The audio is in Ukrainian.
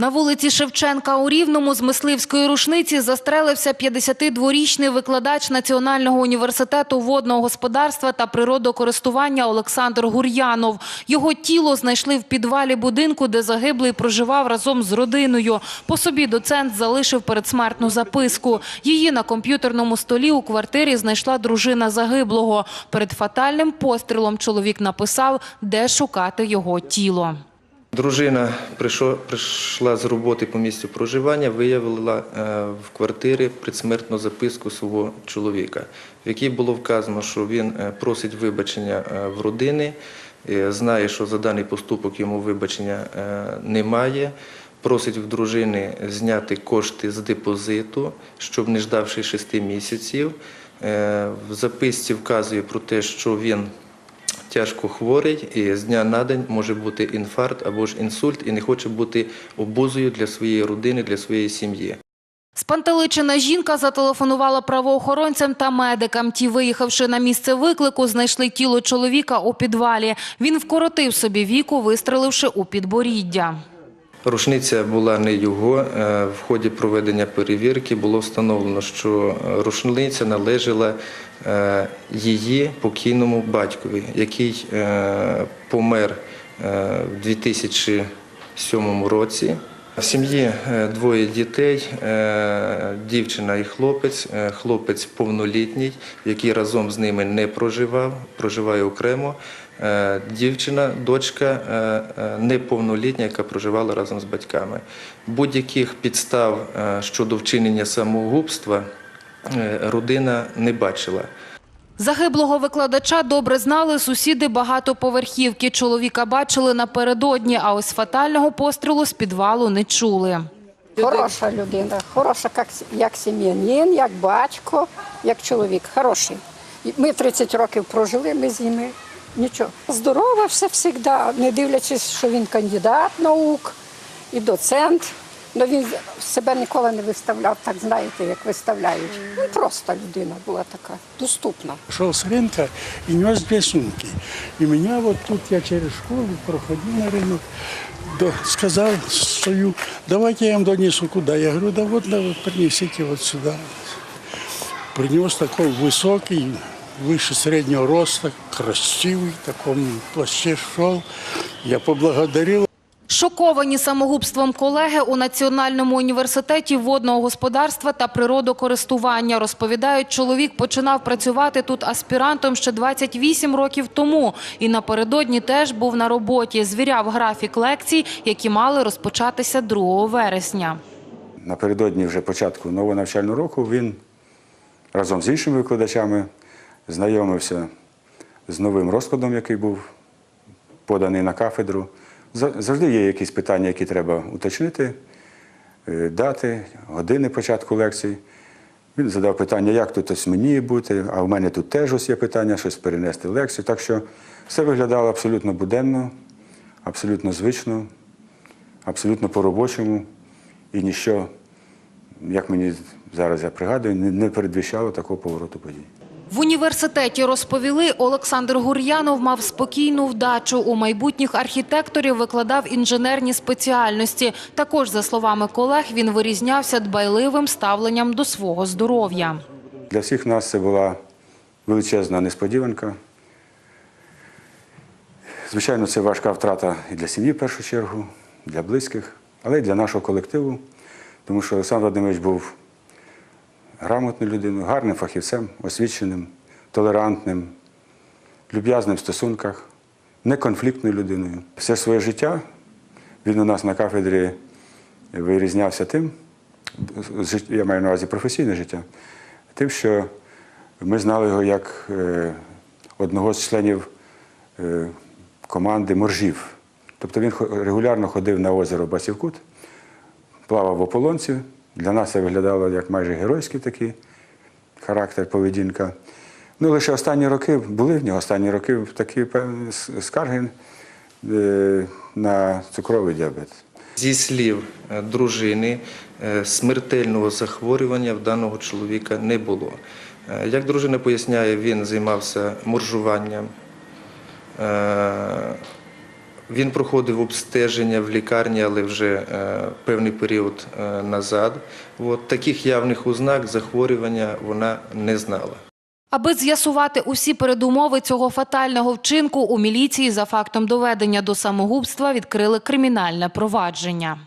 На вулиці Шевченка у Рівному з мисливської рушниці застрелився 52-річний викладач Національного університету водного господарства та природокористування Олександр Гур'янов. Його тіло знайшли в підвалі будинку, де загиблий проживав разом з родиною. По собі доцент залишив передсмертну записку. Її на комп'ютерному столі у квартирі знайшла дружина загиблого. Перед фатальним пострілом чоловік написав, де шукати його тіло. Дружина прийшла з роботи по місцю проживання, виявила е, в квартирі предсмертну записку свого чоловіка, в якій було вказано, що він е, просить вибачення е, в родини, знає, що за даний поступок йому вибачення немає. Просить в дружини зняти кошти з депозиту, щоб не ждавши шести місяців. В записці вказує про те, що він тяжко хворий і з дня на день може бути інфаркт або ж інсульт і не хоче бути обузою для своєї родини, для своєї сім'ї. Спантеличена жінка зателефонувала правоохоронцям та медикам. Ті, виїхавши на місце виклику, знайшли тіло чоловіка у підвалі. Він вкоротив собі віку, вистреливши у підборіддя. Рушниця була не його. Е, В ході проведення перевірки було встановлено, що е, рушниця належала е, її покійному батькові, який помер в 2007 році. В сім'ї двоє дітей, дівчина і хлопець. Хлопець повнолітній, який разом з ними не проживав, проживає окремо. Е, Дівчина, дочка е, е, неповнолітня, яка проживала разом з батьками. Будь-яких підстав щодо вчинення самогубства родина не бачила. Загиблого викладача добре знали сусіди багатоповерхівки. Чоловіка бачили напередодні, а ось фатального пострілу з підвалу не чули. Хороша людина, хороша як, як сім'янин, як батько, як чоловік. Хороший. Ми 30 років прожили, ми з ними нічого. Здорова все завжди, не дивлячись, що він кандидат наук і доцент. Ну він себе ніколи не виставляв, так знаєте, як виставляють. Ну, просто людина була така, доступна. Шел с рынка и нес две сумки. И меня вот тут, я через школу проходил на рынок, да, сказал, стою, давайте я вам донесу куда. Я говорю, да вот, да, вот принесите вот сюда. Принес такой высокий, выше среднего роста, красивый, в таком плаще шел. Я поблагодарил Шоковані самогубством колеги у Національному університеті водного господарства та природокористування. Розповідають, чоловік починав працювати тут аспірантом ще 28 років тому. І напередодні теж був на роботі. Звіряв графік лекцій, які мали розпочатися 2 вересня. Напередодні вже початку нового навчального року він разом з іншими викладачами знайомився з новим розкладом, який був поданий на кафедру. Завжди є якісь питання, які треба уточнити, е, дати, години початку лекцій. Він задав питання, як тут ось мені бути, а в мене тут теж ось є питання, щось перенести лекцію. Так що все виглядало абсолютно буденно, абсолютно звично, абсолютно по-робочому. І ніщо, як мені зараз я пригадую, не передвіщало такого повороту подій. В університеті розповіли, Олександр Гур'янов мав спокійну вдачу. У майбутніх архітекторів викладав інженерні спеціальності. Також, за словами колег, він вирізнявся дбайливим ставленням до свого здоров'я. Для всіх нас це була величезна несподіванка. Звичайно, це важка втрата і для сім'ї в першу чергу, для близьких, але й для нашого колективу, тому що Олександр Володимирович був грамотною людиною, гарним фахівцем, освіченим, толерантним, люб'язним в стосунках, неконфліктною людиною. Все своє життя він у нас на кафедрі вирізнявся тим, я маю на увазі професійне життя, тим, що ми знали його як е, одного з членів е, команди моржів. Тобто він регулярно ходив на озеро Басівкут, плавав в ополонці. Для нас це виглядало як майже геройський такий характер, поведінка. Ну, лише останні роки були в нього останні роки такі скарги е, на цукровий діабет. Зі слів е, дружини, е, смертельного захворювання в даного чоловіка не було. Як дружина поясняє, він займався моржуванням, Він проходив обстеження в лікарні, але вже е, певний період е, назад. От, таких явних ознак захворювання вона не знала. Аби з'ясувати усі передумови цього фатального вчинку, у міліції за фактом доведення до самогубства відкрили кримінальне провадження.